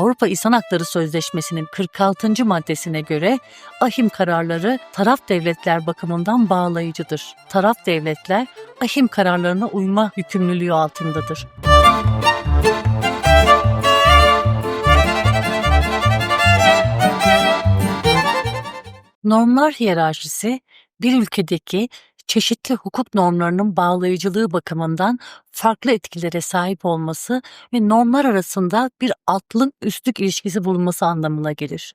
Avrupa İnsan Hakları Sözleşmesi'nin 46. maddesine göre ahim kararları taraf devletler bakımından bağlayıcıdır. Taraf devletler ahim kararlarına uyma yükümlülüğü altındadır. Normlar hiyerarşisi bir ülkedeki çeşitli hukuk normlarının bağlayıcılığı bakımından farklı etkilere sahip olması ve normlar arasında bir altlık üstlük ilişkisi bulunması anlamına gelir.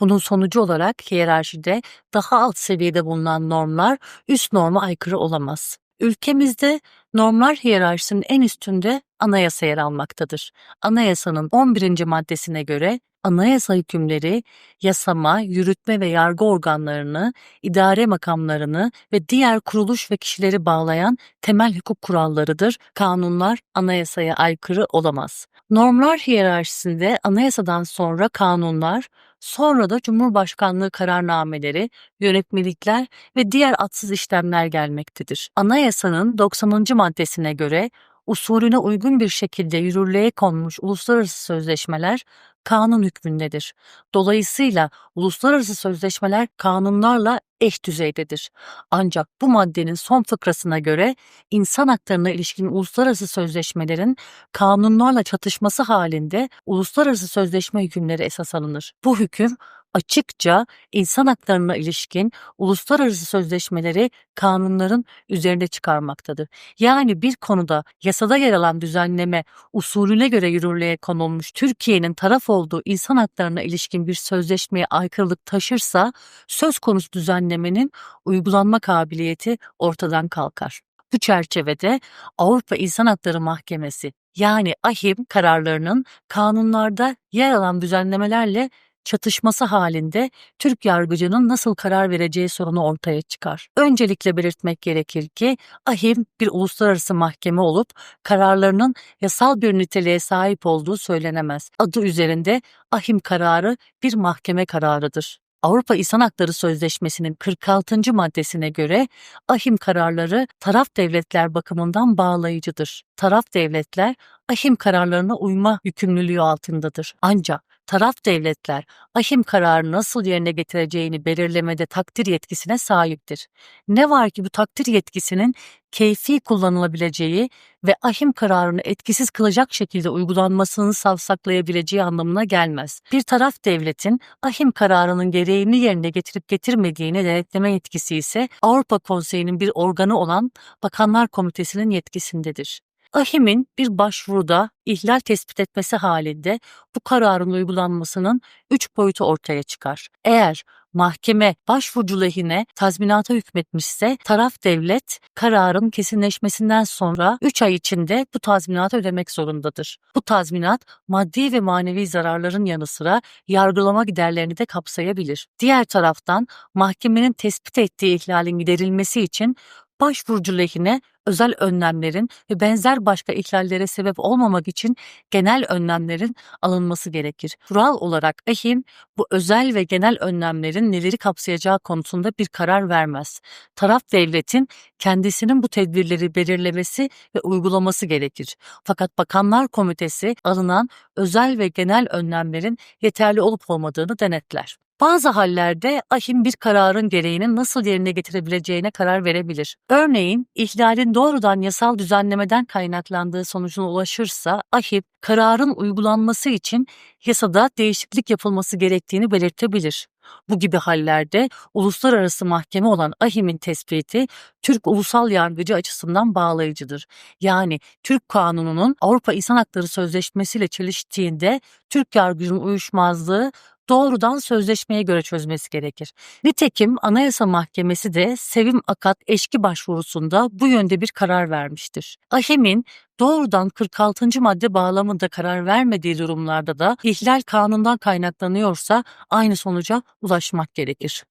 Bunun sonucu olarak hiyerarşide daha alt seviyede bulunan normlar üst norma aykırı olamaz. Ülkemizde normlar hiyerarşisinin en üstünde anayasa yer almaktadır. Anayasanın 11. maddesine göre anayasa hükümleri yasama, yürütme ve yargı organlarını, idare makamlarını ve diğer kuruluş ve kişileri bağlayan temel hukuk kurallarıdır. Kanunlar anayasaya aykırı olamaz. Normlar hiyerarşisinde anayasadan sonra kanunlar, sonra da Cumhurbaşkanlığı kararnameleri, yönetmelikler ve diğer atsız işlemler gelmektedir. Anayasanın 90. maddesine göre usulüne uygun bir şekilde yürürlüğe konmuş uluslararası sözleşmeler kanun hükmündedir. Dolayısıyla uluslararası sözleşmeler kanunlarla eş düzeydedir. Ancak bu maddenin son fıkrasına göre insan haklarına ilişkin uluslararası sözleşmelerin kanunlarla çatışması halinde uluslararası sözleşme hükümleri esas alınır. Bu hüküm açıkça insan haklarına ilişkin uluslararası sözleşmeleri kanunların üzerinde çıkarmaktadır. Yani bir konuda yasada yer alan düzenleme usulüne göre yürürlüğe konulmuş Türkiye'nin taraf olduğu insan haklarına ilişkin bir sözleşmeye aykırılık taşırsa söz konusu düzenlemenin uygulanma kabiliyeti ortadan kalkar. Bu çerçevede Avrupa İnsan Hakları Mahkemesi yani AHİM kararlarının kanunlarda yer alan düzenlemelerle çatışması halinde Türk yargıcının nasıl karar vereceği sorunu ortaya çıkar. Öncelikle belirtmek gerekir ki AHİM bir uluslararası mahkeme olup kararlarının yasal bir niteliğe sahip olduğu söylenemez. Adı üzerinde AHİM kararı bir mahkeme kararıdır. Avrupa İnsan Hakları Sözleşmesi'nin 46. maddesine göre ahim kararları taraf devletler bakımından bağlayıcıdır. Taraf devletler ahim kararlarına uyma yükümlülüğü altındadır. Ancak taraf devletler ahim kararı nasıl yerine getireceğini belirlemede takdir yetkisine sahiptir. Ne var ki bu takdir yetkisinin keyfi kullanılabileceği ve ahim kararını etkisiz kılacak şekilde uygulanmasını savsaklayabileceği anlamına gelmez. Bir taraf devletin ahim kararının gereğini yerine getirip getirmediğini denetleme yetkisi ise Avrupa Konseyi'nin bir organı olan Bakanlar Komitesi'nin yetkisindedir. AHİM'in bir başvuruda ihlal tespit etmesi halinde bu kararın uygulanmasının üç boyutu ortaya çıkar. Eğer mahkeme başvurucu lehine tazminata hükmetmişse taraf devlet kararın kesinleşmesinden sonra 3 ay içinde bu tazminatı ödemek zorundadır. Bu tazminat maddi ve manevi zararların yanı sıra yargılama giderlerini de kapsayabilir. Diğer taraftan mahkemenin tespit ettiği ihlalin giderilmesi için başvurucu lehine özel önlemlerin ve benzer başka ihlallere sebep olmamak için genel önlemlerin alınması gerekir. Kural olarak ehim bu özel ve genel önlemlerin neleri kapsayacağı konusunda bir karar vermez. Taraf devletin kendisinin bu tedbirleri belirlemesi ve uygulaması gerekir. Fakat Bakanlar Komitesi alınan özel ve genel önlemlerin yeterli olup olmadığını denetler. Bazı hallerde ahim bir kararın gereğini nasıl yerine getirebileceğine karar verebilir. Örneğin ihlalin doğrudan yasal düzenlemeden kaynaklandığı sonucuna ulaşırsa ahim kararın uygulanması için yasada değişiklik yapılması gerektiğini belirtebilir. Bu gibi hallerde uluslararası mahkeme olan AHİM'in tespiti Türk ulusal yargıcı açısından bağlayıcıdır. Yani Türk kanununun Avrupa İnsan Hakları Sözleşmesi ile çeliştiğinde Türk yargıcının uyuşmazlığı doğrudan sözleşmeye göre çözmesi gerekir. Nitekim Anayasa Mahkemesi de Sevim Akat eşki başvurusunda bu yönde bir karar vermiştir. AHİM'in doğrudan 46. madde bağlamında karar vermediği durumlarda da ihlal kanundan kaynaklanıyorsa aynı sonuca ulaşmak gerekir.